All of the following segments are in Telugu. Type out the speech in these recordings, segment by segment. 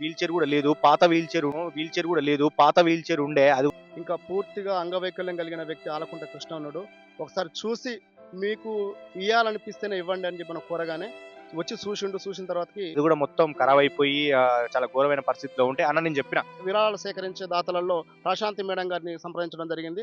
వీల్ చైర్ కూడా లేదు పాత వీల్ చైర్ వీల్ చైర్ కూడా లేదు పాత వీల్ చైర్ ఉండే అది ఇంకా పూర్తిగా అంగవైకల్యం కలిగిన వ్యక్తి ఆలకుంట కృష్ణ ఉన్నాడు. ఒకసారి చూసి మీకు ఇవ్వాలనిపిస్తేనే ఇవ్వండి అని చెప్పి మనం కోరగానే వచ్చి చూసిండు చూసిన తర్వాతకి ఇది కూడా మొత్తం ఖరాబ్ అయిపోయి చాలా ఘోరమైన పరిస్థితిలో ఉంటే అన్న నేను చెప్పిన. విరాళాలు సేకరించే దాతలలో ప్రశాంతి మేడం గారిని సంప్రదించడం జరిగింది.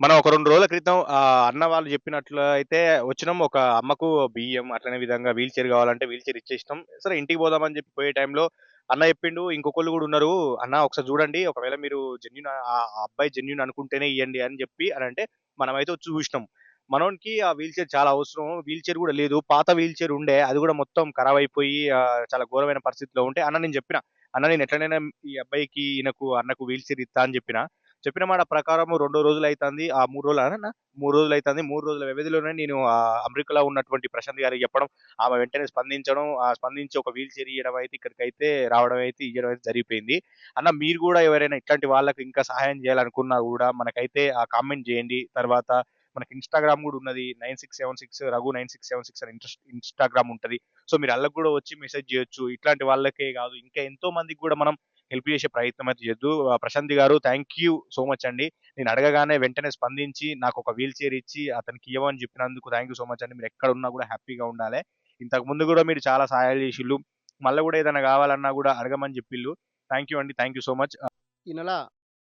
మనం ఒక రెండు రోజుల క్రితం ఆ అన్న వాళ్ళు చెప్పినట్లు అయితే వచ్చినాం. ఒక అమ్మకు బియ్యం అట్లనే విధంగా వీల్ చైర్ కావాలంటే వీల్ చైర్ ఇచ్చేసినాం. సరే ఇంటికి పోదామని చెప్పి పోయే టైంలో అన్న చెప్పిండు ఇంకొకళ్ళు కూడా ఉన్నారు. అన్న ఒకసారి చూడండి. ఒకవేళ మీరు జెన్యున్ ఆ అబ్బాయి జెన్యున్ అనుకుంటేనే ఇవ్వండి అని చెప్పి అని అంటే మనమైతే వచ్చి చూసినాం. మనోనికి ఆ వీల్ చైర్ చాలా అవసరం. వీల్ చైర్ కూడా లేదు. పాత వీల్ చైర్ ఉండే. అది కూడా మొత్తం ఖరాబ్ అయిపోయి ఆ, చాలా ఘోరమైన పరిస్థితిలో ఉంటే అన్న నేను చెప్పిన. అన్న నేను ఎట్లనైనా ఈ అబ్బాయికి ఈయనకు అన్నకు వీల్ చైర్ ఇస్తా అని చెప్పిన. చెప్పిన మాట ప్రకారం రెండో రోజులు అవుతుంది ఆ మూడు రోజులు అన్న మూడు రోజులు అవుతుంది మూడు రోజుల వ్యవధిలోనే నేను అమెరికాలో ఉన్నటువంటి ప్రశాంత్ గారికి చెప్పడం ఆమె వెంటనే స్పందించడం ఆ స్పందించి ఒక వీల్ చైర్ ఇవ్వడం అయితే ఇక్కడికి అయితే రావడం అయితే ఇవ్వడం అయితే జరిగిపోయింది. అన్న మీరు కూడా ఎవరైనా ఇట్లాంటి వాళ్ళకి ఇంకా సహాయం చేయాలనుకున్నా కూడా మనకైతే ఆ కామెంట్ చేయండి. తర్వాత మనకి ఇన్స్టాగ్రామ్ కూడా ఉన్నది. Nine six seven six Raghu nine six seven six అని ఇన్స్టాగ్రామ్ ఉంటుంది. సో మీరు అళ్ళకు కూడా వచ్చి మెసేజ్ చేయొచ్చు. ఇట్లాంటి వాళ్ళకే కాదు. ఇంకా ఎంతో మందికి కూడా మనం హెల్ప్ చేసే ప్రయత్నం అయితే చేద్దు ఆ, ప్రశాంత్ గారు థ్యాంక్ యూ సో మచ్ అండి. నేను అడగగానే వెంటనే స్పందించి నాకు ఒక వీల్ చైర్ ఇచ్చి అతనికి ఇవ్వమని చెప్పినందుకు థ్యాంక్ యూ సో మచ్ అండి. మీరు ఎక్కడ ఉన్నా కూడా హ్యాపీగా ఉండాలి. ఇంతకు ముందు కూడా మీరు చాలా సహాయాలు చేసిళ్ళు. మళ్ళీ కూడా ఏదైనా కావాలన్నా కూడా అడగమని చెప్పిళ్ళు. థ్యాంక్ యూ అండి. థ్యాంక్ యూ సో మచ్ ఈ నెల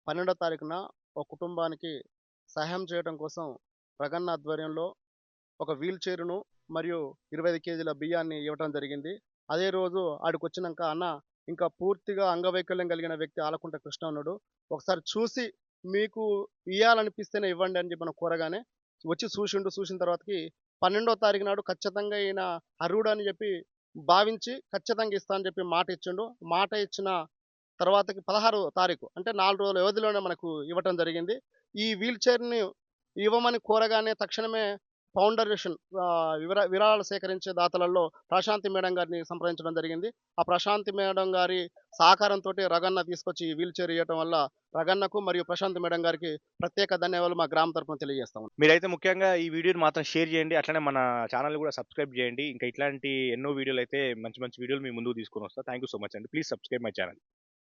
పన్నెండో తారీఖున ఒక కుటుంబానికి సహాయం చేయడం కోసం ప్రగన్న ఆధ్వర్యంలో ఒక వీల్ చైర్ను మరియు ఇరవై ఐదు కేజీల బియ్యాన్ని ఇవ్వడం జరిగింది. అదే రోజు ఆడికి వచ్చినాక అన్న ఇంకా పూర్తిగా అంగవైకల్యం కలిగిన వ్యక్తి ఆలకుంట కృష్ణ ఉన్నాడు. ఒకసారి చూసి మీకు ఇవ్వాలనిపిస్తేనే ఇవ్వండి అని చెప్పి మనం కోరగానే వచ్చి చూసిండు. చూసిన తర్వాతకి పన్నెండో తారీఖు నాడు ఖచ్చితంగా ఈయన అర్హుడు అని చెప్పి భావించి ఖచ్చితంగా ఇస్తా అని చెప్పి మాట ఇచ్చిండు. మాట ఇచ్చిన తర్వాతకి పదహారు తారీఖు అంటే నాలుగు రోజుల వ్యవధిలోనే మనకు ఇవ్వటం జరిగింది. ఈ వీల్ చైర్ని ఇవ్వమని కోరగానే తక్షణమే ఫౌండరేషన్ వివర విరాళాలు సేకరించే దాతలలో ప్రశాంతి మేడం గారిని సంప్రదించడం జరిగింది. ఆ ప్రశాంతి మేడం గారి సహకారంతో రగన్న తీసుకొచ్చి వీల్ చైర్ ఇవ్వటం వల్ల రగన్నకు మరియు ప్రశాంతి మేడం గారికి ప్రత్యేక ధన్యవాదాలు మా గ్రామ తరఫున తెలియజేస్తాము మీరైతే ముఖ్యంగా ఈ వీడియోని మాత్రం షేర్ చేయండి అట్లనే మన ఛానల్ కూడా సబ్స్క్రైబ్ చేయండి. ఇంకా ఇట్లాంటి ఎన్నో వీడియోలు అయితే మంచి మంచి వీడియోలు మీ ముందుకు తీసుకొని వస్తా. థ్యాంక్ యూ సో మచ్ అండి. Please subscribe my channel.